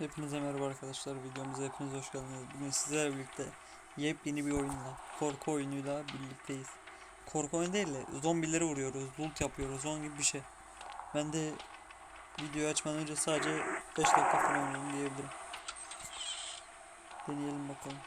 Hepinize merhaba arkadaşlar. Videomuza hepiniz hoş geldiniz. Bugün sizlerle birlikte yepyeni bir oyunla, korku oyunuyla birlikteyiz. Korku oyunu değil de zombileri vuruyoruz, loot yapıyoruz, onun gibi bir şey. Ben de videoyu açmadan önce sadece 5 dakika falan oynadım diyebilirim. Deneyelim bakalım.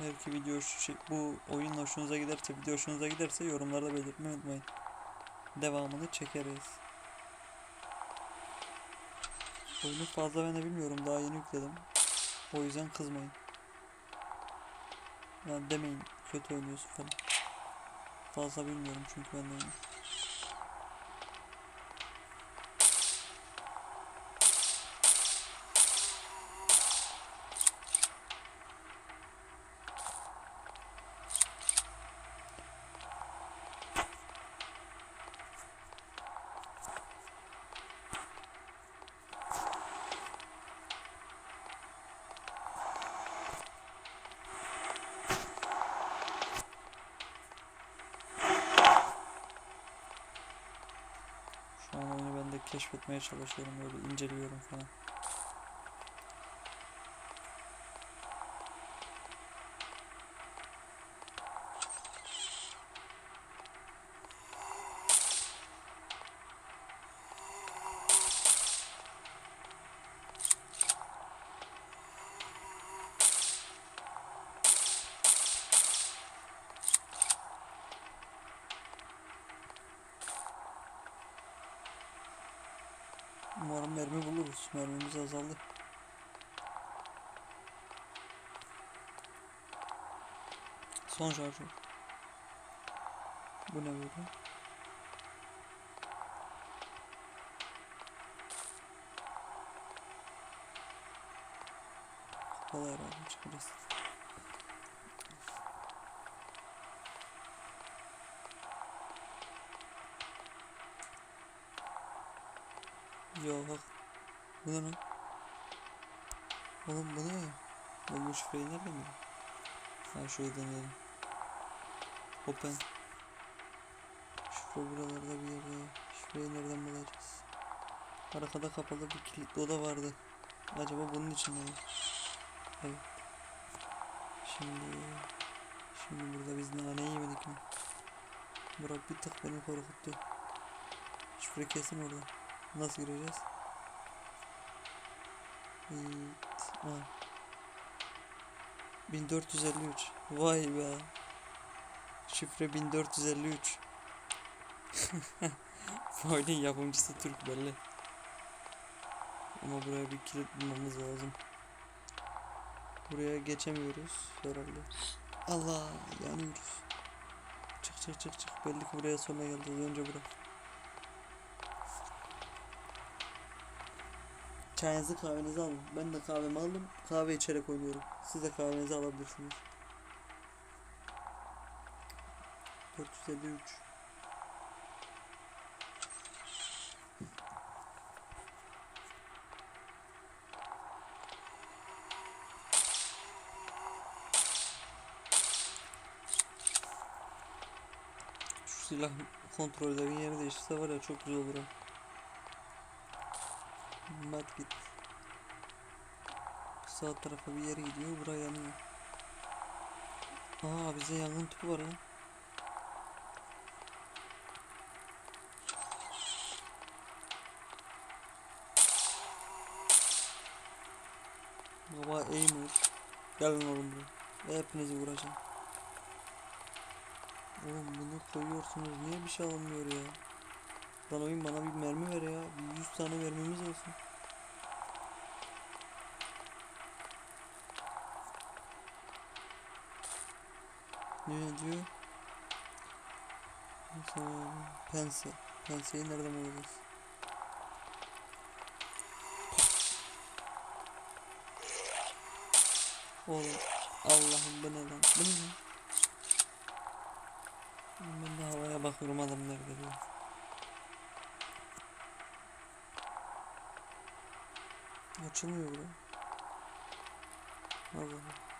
Eğer ki video şey, bu oyun hoşunuza giderse, video hoşunuza giderse yorumlarda belirtmeyi unutmayın. Devamını çekeriz. Oyunu fazla ben de bilmiyorum. Daha yeni yükledim. O yüzden kızmayın. Yani demeyin kötü oynuyorsun falan. Fazla bilmiyorum çünkü ben de oyunu. Keşfetmeye çalışıyorum böyle inceliyorum falan. Umarım mermi buluruz. Mermimiz azaldı. Son şarjör. Bu ne böyle? Kapalı herhalde çıkarız. Yo bak. Bu ne lan? Oğlum bu ne? Ben bu şifreyi nereden bileyim? Ha şöyle deneyelim. Open. Şifre buralarda bir yerde. Şifreyi nereden bulacağız? Arkada kapalı bir kilitli oda vardı. Acaba bunun içinde mi? Evet. Şimdi... Şimdi burada biz nane yemedik mi? Burak bir tık beni korkuttu. Şifre kesin orada. Nasıl gireceğiz? Ha. 1453. Vay be. Şifre 1453. Bu oyunun yapımcısı Türk belli. Ama buraya bir kilit bulmamız lazım. Buraya geçemiyoruz herhalde. Allah yanıyoruz. Çık çık çık çık. Belli ki buraya sonra geldi. Önce bırak. Çayınızı kahvenizi alın. Ben de kahvemi aldım. Kahve içerek oynuyorum. Siz de kahvenizi alabilirsiniz. 453 Şu silah kontrollerin yeri değiştirse var ya çok güzel olur. Mat git. Sağ tarafa bir yere gidiyor. Buraya yanıyor. Aa bize yangın tüpü var lan. Baba Eymur. Gelin oğlum buraya. Hepinizi vuracağım. Oğlum bunu koyuyorsunuz. Niye bir şey alınmıyor ya? Lan oyun bana bir mermi ver ya. Bir 100 tane mermimiz olsun. Ne diyor? Pense. Penseyi nereden bulacağız? Oğlum Allah'ım bu ne lan? Bu ne? Ben de havaya bakıyorum adam nerede diyor. Açılmıyor bura. Allah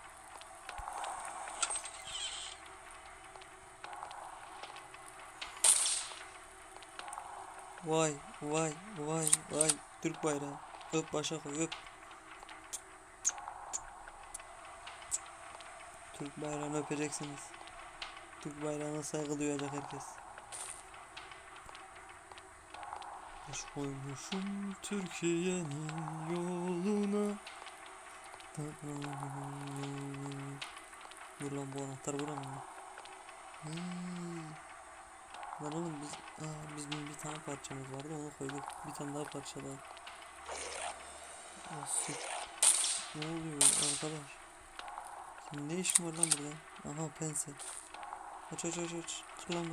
Vay vay vay vay Türk bayrağı. Öp başa koy öp. Türk bayrağını öpeceksiniz. Türk bayrağına saygı duyacak herkes. Baş koymuşum Türkiye'nin yoluna. Dur lan bu anahtar buranın mı? Hmm. Lan oğlum biz, aa, bizim bir tane parçamız vardı onu koyduk. Bir tane daha parça daha. Ah, süt. Ne oluyor arkadaş? Ne işin var lan burada? Aha pense. Aç aç aç aç. Kır lan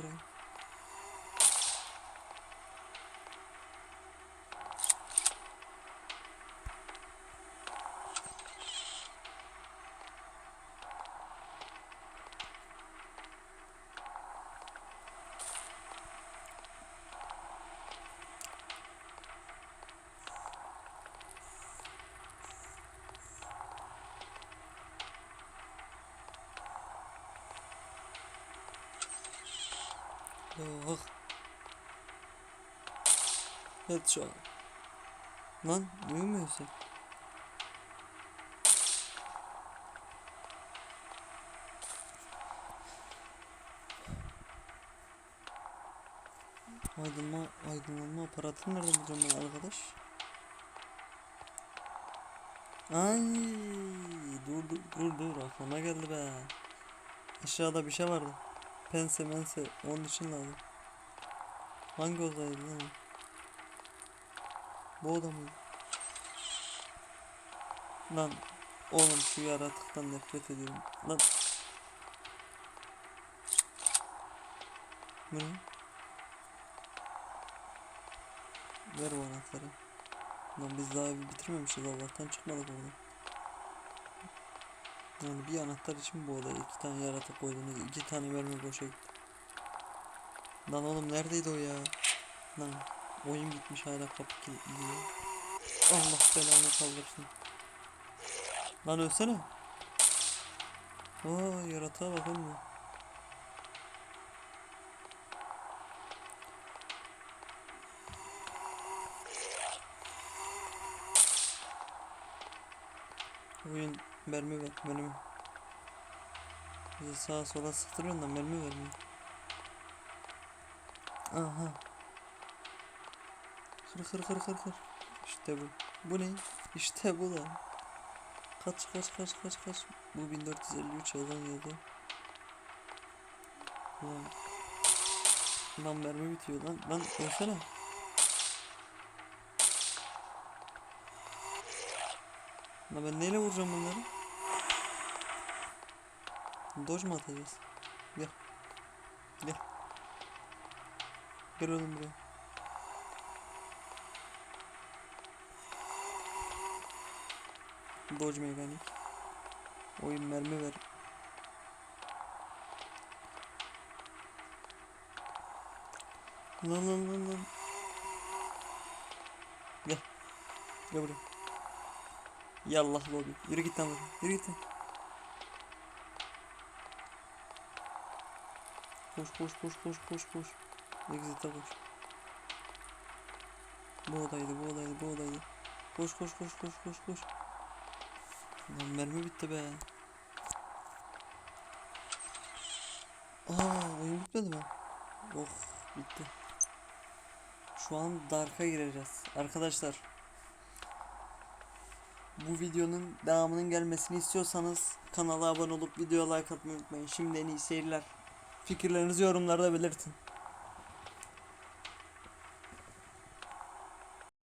burayı. Yok. Headshot. Lan duymuyorsun. Aydınma, aydınlanma aparatını nereden bulacağım ben arkadaş? Ay, dur dur dur dur aklıma geldi be. Aşağıda bir şey vardı. Pense mense onun için lazım. Hangi odaydı lan? Bu oda mıydı? Lan oğlum şu yaratıktan nefret ediyorum. Lan. Bu ne? Ver bu anahtarı. Lan biz daha evi bitirmemişiz Allah'tan çıkmadık oradan. Yani bir anahtar için bu odaya iki tane yaratık koydunuz. iki tane mermi boşa gitti. Lan oğlum neredeydi o ya? Lan oyun gitmiş hala kapı kilitli. Allah belanı kaldırsın. Lan ölsene. Aa yaratığa bak oğlum. Oyun mermi ver mermi. Bizi sağa sola sıktırıyorsun da mermi vermiyor. Aha. Kır kır kır kır kır. İşte bu. Bu ne? İşte bu lan. Kaç kaç kaç kaç kaç. Bu 1453 yazan yazdı. Lan. Lan mermi bitiyor lan. Lan ölsene. Lan ben neyle vuracağım bunları? Dodge mu atacağız? Gel. Gel. Gel oğlum buraya. Dodge mekanik. Oyun mermi ver. Lan lan lan lan. Gel. Gel buraya. Yallah lobi. Yürü git lan buradan. Yürü git lan. Koş koş koş koş koş koş. Exit'e koş. Bu odaydı bu odaydı bu odaydı. Koş koş koş koş koş koş. Lan mermi bitti be. Aa oyun bitmedi mi? Oh bitti. Şu an Dark'a gireceğiz. Arkadaşlar. Bu videonun devamının gelmesini istiyorsanız kanala abone olup videoya like atmayı unutmayın. Şimdi en iyi seyirler. Fikirlerinizi yorumlarda belirtin.